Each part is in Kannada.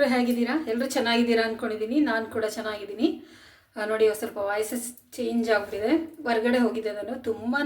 ಎಲ್ಲರೂ ಹೇಗಿದ್ದೀರಾ? ಎಲ್ಲರೂ ಚೆನ್ನಾಗಿದ್ದೀರಾ ಅಂದ್ಕೊಂಡಿದ್ದೀನಿ ನಾನು ಕೂಡ ಚೆನ್ನಾಗಿದ್ದೀನಿ. ನೋಡಿ ಸ್ವಲ್ಪ ವಾಯ್ಸಸ್ ಚೇಂಜ್ ಆಗಿಬಿಟ್ಟಿದೆ. ಹೊರಗಡೆ ಹೋಗಿದ್ದೆ ನಾನು. ತುಂಬಾ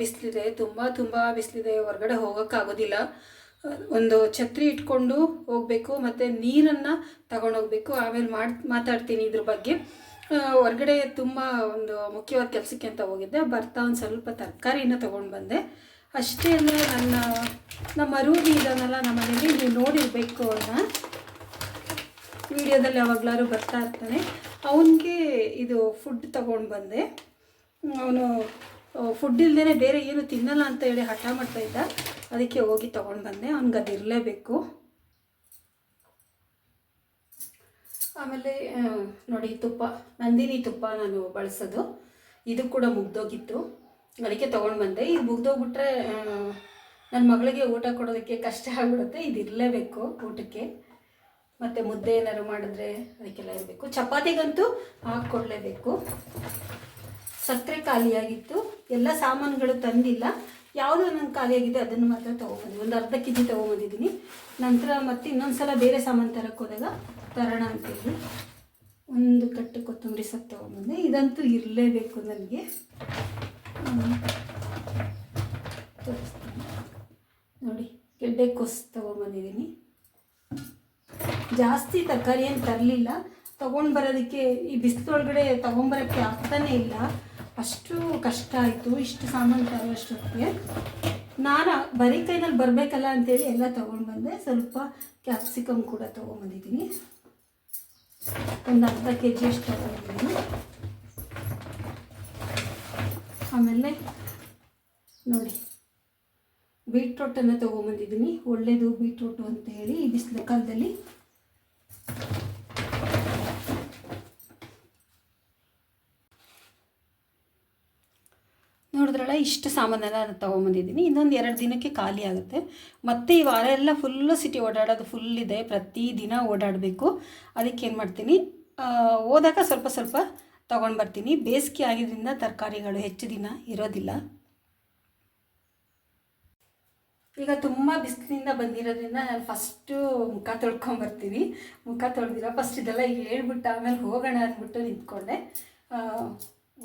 ಬಿಸಿಲಿದೆ. ತುಂಬ ತುಂಬ ಬಿಸಿಲಿದೆ. ಹೊರಗಡೆ ಹೋಗೋಕ್ಕಾಗೋದಿಲ್ಲ. ಒಂದು ಛತ್ರಿ ಇಟ್ಕೊಂಡು ಹೋಗಬೇಕು, ಮತ್ತು ನೀರನ್ನು ತಗೊಂಡೋಗ್ಬೇಕು. ಆಮೇಲೆ ಮಾಡಿ, ಮಾತಾಡ್ತೀನಿ ಇದ್ರ ಬಗ್ಗೆ. ಹೊರಗಡೆ ತುಂಬ ಒಂದು ಮುಖ್ಯವಾದ ಕೆಲಸಕ್ಕೆ ಅಂತ ಹೋಗಿದ್ದೆ. ಬರ್ತಾ ಒಂದು ಸ್ವಲ್ಪ ತರಕಾರಿನ ತೊಗೊಂಡು ಬಂದೆ. ಅಷ್ಟೇ ಅಲ್ಲ, ನನ್ನ, ನಮ್ಮ ರೂಢಿ ಇದನ್ನೆಲ್ಲ ನಮ್ಮ ಮನೇಲಿ, ನೀವು ನೋಡಿರಬೇಕು ಅವನ್ನ ವಿಡಿಯೋದಲ್ಲಿ ಯಾವಾಗಲಾರು ಬರ್ತಾ ಇರ್ತಾನೆ. ಅವನಿಗೆ ಇದು ಫುಡ್ ತಗೊಂಡು ಬಂದೆ. ಅವನು ಫುಡ್ ಇಲ್ಲದೇ ಬೇರೆ ಏನು ತಿನ್ನಲ್ಲ ಅಂತ ಹೇಳಿ ಹಠ ಮಾಡ್ತಾ ಇದ್ದ. ಅದಕ್ಕೆ ಹೋಗಿ ತೊಗೊಂಡು ಬಂದೆ. ಅವ್ನಿಗೆ ಅದು ಇರಲೇಬೇಕು ಆಮೇಲೆ ನೋಡಿ, ತುಪ್ಪ. ನಂದಿನಿ ತುಪ್ಪ ನಾನು ಬಳಸೋದು. ಇದು ಕೂಡ ಮುಗ್ದೋಗಿತ್ತು. ಅದಕ್ಕೆ ತೊಗೊಂಡು ಬಂದೆ. ಇದು ಮುಗ್ದೋಗ್ಬಿಟ್ರೆ ನನ್ನ ಮಗಳಿಗೆ ಊಟ ಕೊಡೋದಕ್ಕೆ ಕಷ್ಟ ಆಗ್ಬಿಡುತ್ತೆ. ಇದು ಇರಲೇಬೇಕು ಊಟಕ್ಕೆ. ಮತ್ತು ಮುದ್ದೆ ಏನಾದ್ರು ಮಾಡಿದ್ರೆ ಅದಕ್ಕೆಲ್ಲ ಇರಬೇಕು. ಚಪಾತಿಗಂತೂ ಹಾಕ್ಕೊಡ್ಲೇಬೇಕು. ಸಕ್ಕರೆ ಖಾಲಿಯಾಗಿತ್ತು. ಎಲ್ಲ ಸಾಮಾನುಗಳು ತಂದಿಲ್ಲ. ಯಾವುದು ನಂಗೆ ಖಾಲಿಯಾಗಿದೆ, ಅದನ್ನು ಮಾತ್ರ ತೊಗೊಂಬಂದಿ ಒಂದು ಅರ್ಧ ಕೆ ಜಿ ತೊಗೊಂಬಂದಿದ್ದೀನಿ. ನಂತರ ಮತ್ತೆ ಇನ್ನೊಂದು ಸಲ ಬೇರೆ ಸಾಮಾನು ತರಕ್ಕೆ ಹೋದಾಗ ತರೋಣ ಅಂತೇಳಿ ಒಂದು ಕಟ್ಟು ಕೊತ್ತಂಬರಿ ಸೊಪ್ಪು ತೊಗೊಂಬಂದೆ. ಇದಂತೂ ಇರಲೇಬೇಕು ನನಗೆ. ನೋಡಿ ನೋಡಿ ಗೆಡ್ಡೆಕೋಸು ತೊಗೊಂಬಂದಿದ್ದೀನಿ. ಜಾಸ್ತಿ ತರಕಾರಿ ಏನು ತರಲಿಲ್ಲ. ತೊಗೊಂಡು ಬರೋದಕ್ಕೆ ಈ ಬಿಸಿಲೊಳಗಡೆ ತೊಗೊಂಬರೋಕ್ಕೆ ಆಗ್ತಾನೇ ಇಲ್ಲ. ಅಷ್ಟು ಕಷ್ಟ ಆಯಿತು. ಇಷ್ಟು ಸಾಮಾನು ತರೋಷ್ಟೊತ್ತಿಗೆ ನಾನು ಬರೀ ಕೈನಲ್ಲಿ ಬರಬೇಕಲ್ಲ ಅಂತೇಳಿ ಎಲ್ಲ ತೊಗೊಂಡು ಬಂದೆ. ಸ್ವಲ್ಪ ಕ್ಯಾಪ್ಸಿಕಮ್ ಕೂಡ ತೊಗೊಂಬಂದಿದ್ದೀನಿ. ಒಂದು ಅರ್ಧ ಕೆ ಜಿ ಅಷ್ಟು ತೊಗೊಂಡಿದ್ದೀನಿ. ಆಮೇಲೆ ನೋಡಿ ಬೀಟ್ರೋಟನ್ನು ತೊಗೊಂಬಂದಿದ್ದೀನಿ. ಒಳ್ಳೆಯದು ಬೀಟ್ರೋಟು ಅಂತ ಹೇಳಿ ಈ ಬಿಸಿಲು ಕಾಲದಲ್ಲಿ. ನೋಡಿದ್ರಲ್ಲ, ಇಷ್ಟು ಸಾಮಾನೆಲ್ಲ ನಾನು ತೊಗೊಂಬಂದಿದ್ದೀನಿ. ಇನ್ನೊಂದು ಎರಡು ದಿನಕ್ಕೆ ಖಾಲಿ ಆಗುತ್ತೆ. ಮತ್ತು ಈ ವಾರ ಎಲ್ಲ ಫುಲ್ಲು ಸಿಟಿ ಓಡಾಡೋದು ಫುಲ್ ಇದೆ. ಪ್ರತಿ ದಿನ ಓಡಾಡಬೇಕು. ಅದಕ್ಕೆ ಏನು ಮಾಡ್ತೀನಿ ಹೋದಾಗ ಸ್ವಲ್ಪ ಸ್ವಲ್ಪ ತೊಗೊಂಡು ಬರ್ತೀನಿ ಬೇಸಿಗೆ ಆಗಿದ್ದರಿಂದ ತರಕಾರಿಗಳು ಹೆಚ್ಚು ದಿನ ಇರೋದಿಲ್ಲ. ಈಗ ತುಂಬ ಬಿಸಿಲಿನಿಂದ ಬಂದಿರೋದ್ರಿಂದ ನಾನು ಫಸ್ಟು ಮುಖ ತೊಳ್ಕೊಂಬರ್ತೀನಿ. ಮುಖ ತೊಳೆದಿರೋ ಫಸ್ಟ್ ಇದೆಲ್ಲ ಹೇಳ್ಬಿಟ್ಟು ಆಮೇಲೆ ಹೋಗೋಣ ಅಂದ್ಬಿಟ್ಟು ನಿಂತ್ಕೊಂಡೆ.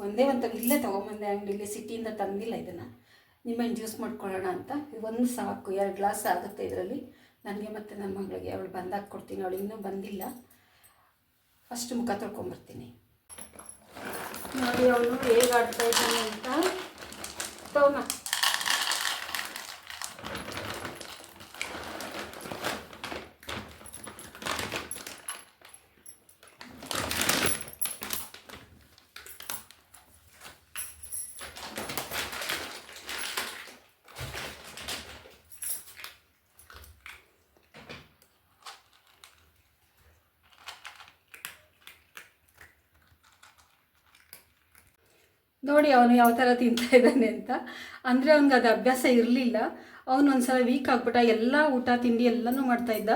ಒಂದೇ ಒಂದು ಇಲ್ಲೇ ತೊಗೊಂಬಂದೆ ಅಂಗಡಿಲಿ, ಸಿಟಿಯಿಂದ ತಂದಿಲ್ಲ ಇದನ್ನು. ನಿಮ್ಮನ್ನು ಜ್ಯೂಸ್ ಮಾಡ್ಕೊಳ್ಳೋಣ ಅಂತ. ಒಂದು ಸಾಕು, ಎರಡು ಗ್ಲಾಸ್ ಆಗುತ್ತೆ ಇದರಲ್ಲಿ. ನನಗೆ ಮತ್ತು ನನ್ನ ಮಗಳಿಗೆ, ಅವಳು ಬಂದಾಗ ಕೊಡ್ತೀನಿ, ಅವಳು ಇನ್ನೂ ಬಂದಿಲ್ಲ. ಫಸ್ಟ್ ಮುಖ ತೊಳ್ಕೊಂಬರ್ತೀನಿ. ನೋಡಿ, ಅವನು ಹೇಗೆ ಆಡ್ತಾ ಅಂತ. ತಗೊಂಬ ನೋಡಿ ಅವನು ಯಾವ ಥರ ತಿಂತಾ ಇದ್ದಾನೆ ಅಂತ. ಅಂದರೆ ಅವನಿಗೆ ಅದು ಅಭ್ಯಾಸ ಇರಲಿಲ್ಲ. ಅವನು ಒಂದ್ಸಲ ವೀಕ್ ಆಗ್ಬಿಟ್ಟ ಎಲ್ಲ ಊಟ, ತಿಂಡಿ ಎಲ್ಲನೂ ಮಾಡ್ತಾಯಿದ್ದ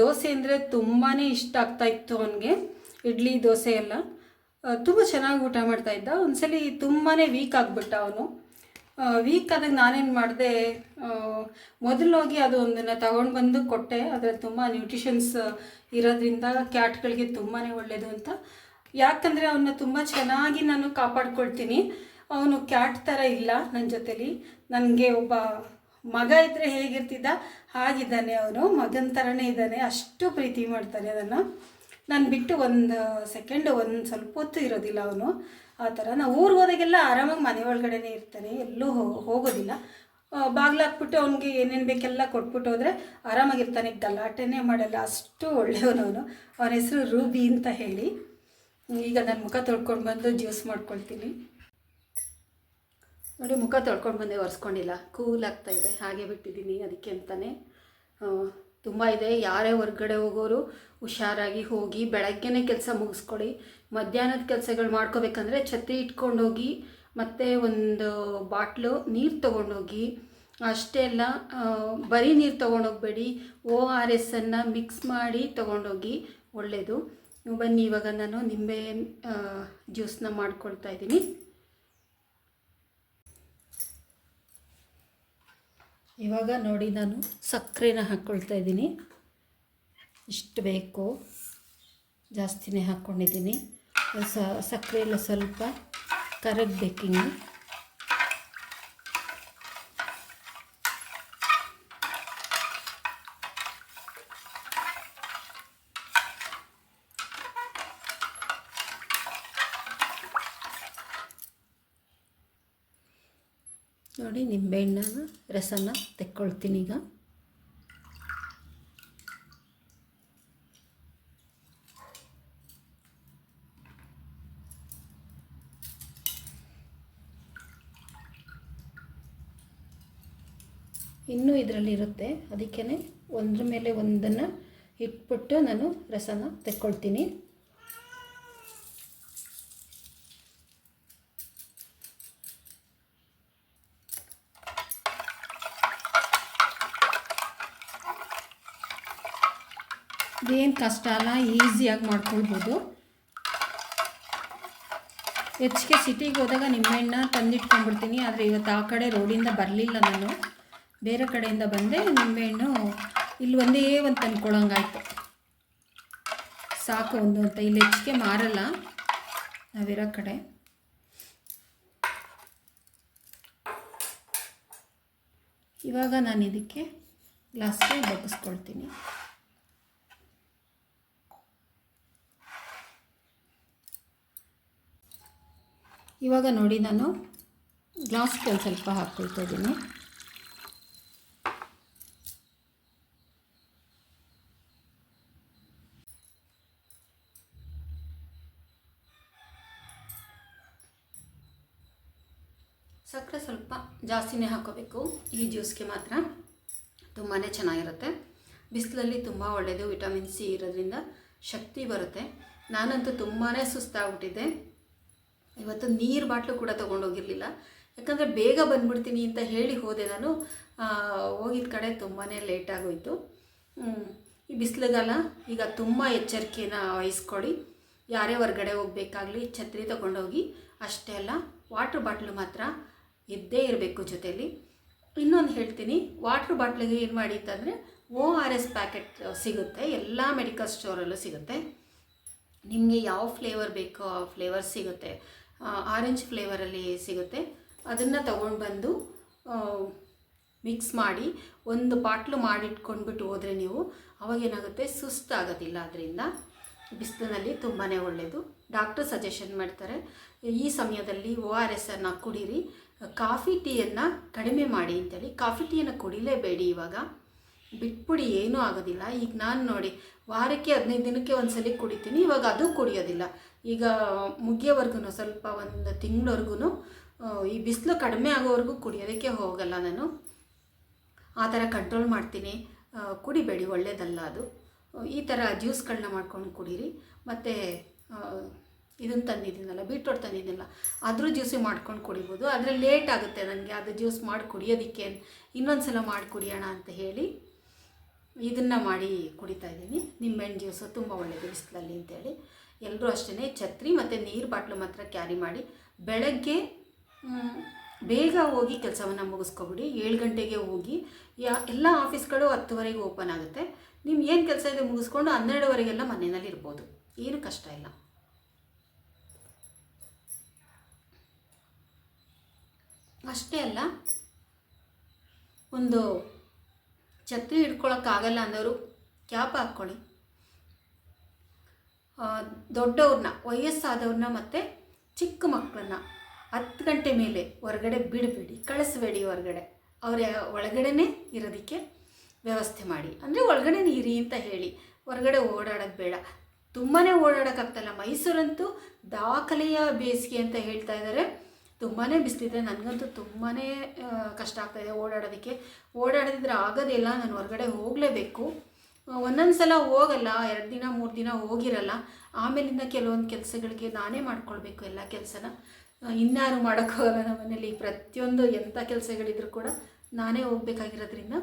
ದೋಸೆ ಅಂದರೆ ತುಂಬಾ ಇಷ್ಟ ಆಗ್ತಾಯಿತ್ತು ಅವನಿಗೆ. ಇಡ್ಲಿ, ದೋಸೆ ಎಲ್ಲ. ತುಂಬ ಚೆನ್ನಾಗಿ ಊಟ ಮಾಡ್ತಾಯಿದ್ದ ಒಂದ್ಸಲಿ ತುಂಬಾ ವೀಕ್ ಆಗಿಬಿಟ್ಟ ಅವನು. ವೀಕ್ ಆದಾಗ ನಾನೇನು ಮಾಡಿದೆ ಮೊದಲೋಗಿ ಅದು ಒಂದನ್ನು ತಗೊಂಡು ಬಂದು ಕೊಟ್ಟೆ. ಅದರಲ್ಲಿ ತುಂಬ ನ್ಯೂಟ್ರಿಷನ್ಸ್ ಇರೋದ್ರಿಂದ ಕ್ಯಾಟ್ಗಳಿಗೆ ತುಂಬಾ ಒಳ್ಳೆಯದು ಅಂತ. ಯಾಕಂದರೆ ಅವನ್ನ ತುಂಬ ಚೆನ್ನಾಗಿ ನಾನು ಕಾಪಾಡ್ಕೊಳ್ತೀನಿ. ಅವನು ಕ್ಯಾಟ್ ಥರ ಇಲ್ಲ ನನ್ನ ಜೊತೆಲಿ. ನನಗೆ ಒಬ್ಬ ಮಗ ಇದ್ದರೆ ಹೇಗಿರ್ತಿದ್ದ? ಹಾಗಿದ್ದಾನೆ ಅವನು. ಮಗನ ಥರನೇ ಇದ್ದಾನೆ. ಅಷ್ಟು ಪ್ರೀತಿ ಮಾಡ್ತಾನೆ ಅದನ್ನು. ನಾನು ಬಿಟ್ಟು ಒಂದು ಸೆಕೆಂಡ್, ಒಂದು ಸ್ವಲ್ಪ ಹೊತ್ತು ಇರೋದಿಲ್ಲ ಅವನು. ಆ ಥರ ನಾವು ಊರಿಗೆ ಹೋದಾಗೆಲ್ಲ ಆರಾಮಾಗಿ ಮನೆ ಒಳಗಡೆನೇ ಇರ್ತಾನೆ. ಎಲ್ಲೂ ಹೋಗೋದಿಲ್ಲ. ಬಾಗಿಲು ಹಾಕ್ಬಿಟ್ಟು ಅವ್ನಿಗೆ ಏನೇನು ಬೇಕೆಲ್ಲ ಕೊಟ್ಬಿಟ್ಟು ಹೋದರೆ ಆರಾಮಾಗಿರ್ತಾನೆ. ಗಲಾಟೆನೇ ಮಾಡಲ್ಲ. ಅಷ್ಟು ಒಳ್ಳೆಯವನು ಅವನು. ಅವನ ಹೆಸರು ರೂಬಿ ಅಂತ ಹೇಳಿ. ಈಗ ನಾನು ಮುಖ ತೊಳ್ಕೊಂಡು ಬಂದು ಜ್ಯೂಸ್ ಮಾಡ್ಕೊಳ್ತೀನಿ. ನೋಡಿ, ಮುಖ ತೊಳ್ಕೊಂಡು ಬಂದೆ, ಒರೆಸ್ಕೊಂಡಿಲ್ಲ. ಕೂಲ್ ಆಗ್ತಾ ಇದೆ, ಹಾಗೆ ಬಿಟ್ಟಿದ್ದೀನಿ ಅದಕ್ಕೆ ಅಂತಲೇ ತುಂಬ ಇದೆ. ಯಾರೇ ಹೊರಗಡೆ ಹೋಗೋರು ಹುಷಾರಾಗಿ ಹೋಗಿ ಬೆಳಗ್ಗೆನೇ ಕೆಲಸ ಮುಗಿಸ್ಕೊಳ್ಳಿ ಮಧ್ಯಾಹ್ನದ ಕೆಲಸಗಳು ಮಾಡ್ಕೋಬೇಕಂದ್ರೆ ಛತ್ರಿ ಇಟ್ಕೊಂಡೋಗಿ ಮತ್ತು ಒಂದು ಬಾಟ್ಲು ನೀರು ತೊಗೊಂಡೋಗಿ ಅಷ್ಟೇ ಅಲ್ಲ ಬರೀ ನೀರು ತೊಗೊಂಡೋಗ್ಬೇಡಿ ಓ ಆರ್ ಎಸ್ಸನ್ನು ಮಿಕ್ಸ್ ಮಾಡಿ ತೊಗೊಂಡೋಗಿ ಒಳ್ಳೆಯದು ಬನ್ನಿ, ಇವಾಗ ನಾನು ನಿಂಬೆ ಜ್ಯೂಸನ್ನ ಮಾಡ್ಕೊಳ್ತಾ ಇದ್ದೀನಿ. ಇವಾಗ ನೋಡಿ ನಾನು ಸಕ್ಕರೆನ ಹಾಕ್ಕೊಳ್ತಾ ಇದ್ದೀನಿ. ಇಷ್ಟು ಬೇಕು. ಜಾಸ್ತಿನೇ ಹಾಕ್ಕೊಂಡಿದ್ದೀನಿ ಸ ಸಕ್ಕರೆ ಎಲ್ಲ ಸ್ವಲ್ಪ ಕರಗಬೇಕಿನ್ನು ನೋಡಿ ನಿಂಬೆಹಣ್ಣನ ರಸನ ತೆಕ್ಕೊಳ್ತೀನಿ ಈಗ. ಇನ್ನೂ ಇದರಲ್ಲಿ ಇರುತ್ತೆ. ಅದಕ್ಕೇ ಒಂದ್ರ ಮೇಲೆ ಒಂದನ್ನು ಇಟ್ಬಿಟ್ಟು ನಾನು ರಸನ ತೆಕ್ಕೊಳ್ತೀನಿ. ಇದೇನು ಕಷ್ಟ ಅಲ್ಲ ಈಸಿಯಾಗಿ ಮಾಡ್ಕೊಳ್ಬೋದು. ಹೆಚ್ಚಿಗೆ ಸಿಟಿಗೆ ಹೋದಾಗ ನಿಂಬೆಹಣ್ಣ ತಂದಿಟ್ಕೊಂಡ್ಬಿಡ್ತೀನಿ, ಆದರೆ ಇವತ್ತು ಆ ಕಡೆ ರೋಡಿಂದ ಬರಲಿಲ್ಲ ನಾನು. ಬೇರೆ ಕಡೆಯಿಂದ ಬಂದೆ ನಿಂಬೆಹಣ್ಣು ಇಲ್ಲಿ ಒಂದೇ ಒಂದು ತಂದ್ಕೊಳ್ಳೋಂಗಾಯ್ತು ಸಾಕು ಒಂದು ಅಂತ, ಇಲ್ಲಿ ಹೆಚ್ಚಿಗೆ ಮಾರಲ್ಲ. ನಾವಿರೋ ಕಡೆ. ಇವಾಗ ನಾನು ಇದಕ್ಕೆ ಗ್ಲಾಸ್ಗೆ ಬಗ್ಗಿಸ್ಕೊಳ್ತೀನಿ. ಇವಾಗ ನೋಡಿ ನಾನು ಗ್ಲಾಸ್ಗೆ ಒಂದು ಸ್ವಲ್ಪ ಹಾಕ್ಕೊಳ್ತಾ ಇದ್ದೀನಿ ಸಕ್ಕರೆ ಸ್ವಲ್ಪ ಜಾಸ್ತಿನೇ ಹಾಕೋಬೇಕು. ಈ ಜ್ಯೂಸ್ಗೆ ಮಾತ್ರ ತುಂಬಾ ಚೆನ್ನಾಗಿರುತ್ತೆ. ಬಿಸಿಲಲ್ಲಿ ತುಂಬ ಒಳ್ಳೆಯದು ವಿಟಮಿನ್ ಸಿ ಇರೋದ್ರಿಂದ ಶಕ್ತಿ ಬರುತ್ತೆ. ನಾನಂತೂ ತುಂಬಾ ಸುಸ್ತಾಗ್ಬಿಟ್ಟಿದ್ದೆ. ಇವತ್ತು ನೀರು ಬಾಟ್ಲು ಕೂಡ ತೊಗೊಂಡೋಗಿರಲಿಲ್ಲ. ಯಾಕಂದರೆ ಬೇಗ ಬಂದ್ಬಿಡ್ತೀನಿ ಅಂತ ಹೇಳಿ ಹೋದೆ ನಾನು. ಹೋಗಿದ ಕಡೆ ತುಂಬಾ ಲೇಟಾಗೋಯಿತು ಈ ಬಿಸಿಲುಗಾಲ ಈಗ ತುಂಬ ಎಚ್ಚರಿಕೆನ ವಹಿಸ್ಕೊಳ್ಳಿ ಯಾರೇ ಹೊರಗಡೆ ಹೋಗಬೇಕಾಗ್ಲಿ ಛತ್ರಿ ತಗೊಂಡೋಗಿ, ಅಷ್ಟೇ ಅಲ್ಲ ವಾಟ್ರ್ ಬಾಟ್ಲು ಮಾತ್ರ ಇದ್ದೇ ಇರಬೇಕು ಜೊತೆಯಲ್ಲಿ ಇನ್ನೊಂದು ಹೇಳ್ತೀನಿ ವಾಟ್ರ್ ಬಾಟ್ಲಿಗೆ ಏನು ಮಾಡಿ ಅಂತಂದರೆ ಓ ಆರ್ ಎಸ್ ಪ್ಯಾಕೆಟ್ ಸಿಗುತ್ತೆ, ಎಲ್ಲ ಮೆಡಿಕಲ್ ಸ್ಟೋರಲ್ಲೂ ಸಿಗುತ್ತೆ. ನಿಮಗೆ ಯಾವ ಫ್ಲೇವರ್ ಬೇಕೋ ಆ ಫ್ಲೇವರ್ ಸಿಗುತ್ತೆ. ಆರೆಂಜ್ ಫ್ಲೇವರಲ್ಲಿ ಸಿಗುತ್ತೆ. ಅದನ್ನು ತಗೊಂಡು ಬಂದು ಮಿಕ್ಸ್ ಮಾಡಿ, ಒಂದು ಬಾಟ್ಲು ಮಾಡಿಟ್ಕೊಂಡ್ಬಿಟ್ಟು ಹೋದರೆ ನೀವು ಅವಾಗೇನಾಗುತ್ತೆ ಸುಸ್ತಾಗೋದಿಲ್ಲ ಅದರಿಂದ. ಬಿಸಿಲಿನಲ್ಲಿ ತುಂಬಾ ಒಳ್ಳೆಯದು ಡಾಕ್ಟರ್ ಸಜೆಷನ್ ಮಾಡ್ತಾರೆ, ಈ ಸಮಯದಲ್ಲಿ ಓ ಆರ್ ಎಸ್ ಅನ್ನು ಕುಡೀರಿ. ಕಾಫಿ ಟೀಯನ್ನು ಕಡಿಮೆ ಮಾಡಿ ಅಂತೇಳಿ. ಕಾಫಿ ಟೀಯನ್ನು ಕುಡಿಲೇಬೇಡಿ ಇವಾಗ. ಬಿಟ್ಬಿಡಿ, ಏನೂ ಆಗೋದಿಲ್ಲ. ಈಗ ನಾನು ನೋಡಿ, ವಾರಕ್ಕೆ ಹದಿನೈದು ದಿನಕ್ಕೆ ಒಂದು ಸಲ ಕುಡಿತೀನಿ, ಇವಾಗ ಅದು ಕುಡಿಯೋದಿಲ್ಲ. ಈಗ ಮುಗಿಯೋವರೆಗೂ ಸ್ವಲ್ಪ ಒಂದು ತಿಂಗಳವರೆಗೂ ಈ ಬಿಸಿಲು ಕಡಿಮೆ ಆಗೋವರೆಗೂ ಕುಡಿಯೋದಕ್ಕೆ ಹೋಗಲ್ಲ ನಾನು. ಆ ಥರ ಕಂಟ್ರೋಲ್ ಮಾಡ್ತೀನಿ. ಕುಡಿಬೇಡಿ ಒಳ್ಳೆಯದಲ್ಲ ಅದು. ಈ ಥರ ಜ್ಯೂಸ್ಗಳನ್ನ ಮಾಡ್ಕೊಂಡು ಕುಡೀರಿ. ಮತ್ತು ಇದನ್ನು ತಂದಿದ್ದೀನಲ್ಲ, ಬೀಟ್ರೋಟ್ ತಂದಿದ್ದೀನಲ್ಲ ಅದ್ರ ಜ್ಯೂಸು ಮಾಡ್ಕೊಂಡು ಕುಡಿಬೋದು. ಆದರೆ ಲೇಟ್ ಆಗುತ್ತೆ ನನಗೆ, ಅದು ಜ್ಯೂಸ್ ಮಾಡಿ ಕುಡಿಯೋದಕ್ಕೆ. ಇನ್ನೊಂದು ಸಲ ಮಾಡಿ ಕುಡಿಯೋಣ ಅಂತ ಹೇಳಿ. ಇದನ್ನು ಮಾಡಿ ಕುಡಿತಾ ಇದ್ದೀನಿ. ನಿಂಬೆಹಣ್ಣು ಜ್ಯೂಸು ತುಂಬ ಒಳ್ಳೆಯದು ಬಿಸಿಲಲ್ಲಿ ಅಂತೇಳಿ. ಎಲ್ಲರೂ ಅಷ್ಟೇ ಛತ್ರಿ ಮತ್ತು ನೀರು ಬಾಟ್ಲು ಮಾತ್ರ ಕ್ಯಾರಿ ಮಾಡಿ ಬೆಳಗ್ಗೆ ಬೇಗ ಹೋಗಿ ಕೆಲಸವನ್ನು ಮುಗಿಸ್ಕೊಬಿಡಿ. ಏಳು ಗಂಟೆಗೆ ಹೋಗಿ ಯಾ, ಎಲ್ಲ ಆಫೀಸ್ಗಳು ಹತ್ತುವರೆಗೆ ಓಪನ್ ಆಗುತ್ತೆ. ನಿಮ್ಮ ಏನು ಕೆಲಸ ಇದೆ ಮುಗಿಸ್ಕೊಂಡು ಹನ್ನೆರಡುವರೆಗೆಲ್ಲ ಮನೆಯಲ್ಲಿ ಇರ್ಬೋದು. ಏನು ಕಷ್ಟ ಇಲ್ಲ. ಅಷ್ಟೇ ಅಲ್ಲ, ಒಂದು ಛತ್ರಿ ಹಿಡ್ಕೊಳಕ್ಕಾಗಲ್ಲ ಅಂದವರು ಕ್ಯಾಪ್ ಹಾಕ್ಕೊಳ್ಳಿ. ದೊಡ್ಡವ್ರನ್ನ ವಯಸ್ಸಾದವ್ರನ್ನ ಮತ್ತು ಚಿಕ್ಕ ಮಕ್ಕಳನ್ನ ಹತ್ತು ಗಂಟೆ ಮೇಲೆ ಹೊರಗಡೆ ಬಿಡಬೇಡಿ, ಕಳಿಸ್ಬೇಡಿ ಹೊರಗಡೆ. ಅವರ ಒಳಗಡೆನೇ ಇರೋದಕ್ಕೆ ವ್ಯವಸ್ಥೆ ಮಾಡಿ. ಅಂದರೆ ಒಳಗಡೆ ಇರಿ ಅಂತ ಹೇಳಿ. ಹೊರಗಡೆ ಓಡಾಡೋದು ಬೇಡ. ತುಂಬಾ ಓಡಾಡೋಕ್ಕಾಗ್ತಲ್ಲ ಮೈಸೂರಂತೂ ದಾಖಲೆಯ ಬೇಸಿಗೆ ಅಂತ ಹೇಳ್ತಾ ಇದ್ದಾರೆ ತುಂಬಾ ಬಿಸಿಲಿದೆ. ನನಗಂತೂ ತುಂಬಾ ಕಷ್ಟ ಆಗ್ತಾಯಿದೆ ಓಡಾಡೋದಕ್ಕೆ. ಓಡಾಡದಿದ್ರೆ ಆಗೋದಿಲ್ಲ ನಾನು ಹೊರಗಡೆ ಹೋಗಲೇಬೇಕು. ಒಂದೊಂದು ಸಲ ಹೋಗಲ್ಲ. ಎರಡು ದಿನ, ಮೂರು ದಿನ ಹೋಗಿರಲ್ಲ. ಆಮೇಲಿಂದ ಕೆಲವೊಂದು ಕೆಲಸಗಳಿಗೆ ನಾನೇ ಮಾಡ್ಕೊಳ್ಬೇಕು ಎಲ್ಲ ಕೆಲಸನ. ಇನ್ಯಾರು ಮಾಡೋಕ್ಕಾಗಲ್ಲ ನಮ್ಮ ಮನೇಲಿ. ಪ್ರತಿಯೊಂದು ಎಂಥ ಕೆಲಸಗಳಿದ್ರು ಕೂಡ ನಾನೇ ಹೋಗ್ಬೇಕಾಗಿರೋದ್ರಿಂದ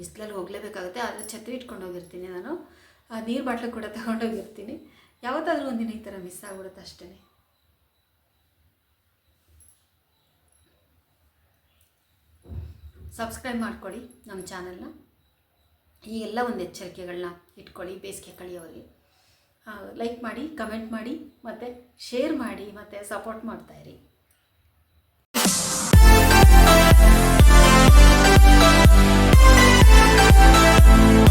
ಬಿಸಿಲಲ್ಲಿ ಹೋಗಲೇಬೇಕಾಗುತ್ತೆ. ಆದರೆ ಛತ್ರಿ ಇಟ್ಕೊಂಡು ಹೋಗಿರ್ತೀನಿ ನಾನು. ನೀರು ಬಾಟ್ಲು ಕೂಡ ತಗೊಂಡೋಗಿರ್ತೀನಿ. ಯಾವತ್ತಾದ್ರೂ ಒಂದಿನ ಈ ಥರ ಮಿಸ್ ಆಗ್ಬಿಡುತ್ತೆ ಅಷ್ಟೇ ಸಬ್ಸ್ಕ್ರೈಬ್ ಮಾಡ್ಕೊಳ್ಳಿ ನಮ್ಮ ಚಾನಲ್ನ ಈಗೆಲ್ಲ ಒಂದು ಎಚ್ಚರಿಕೆಗಳನ್ನ ಇಟ್ಕೊಳ್ಳಿ, ಬೇಸಿಗೆ ಕಳಿಯೋರಿಗೆ ಲೈಕ್ ಮಾಡಿ ಕಮೆಂಟ್ ಮಾಡಿ, ಮತ್ತು ಶೇರ್ ಮಾಡಿ, ಮತ್ತು ಸಪೋರ್ಟ್ ಮಾಡ್ತಾಯಿರಿ Thank.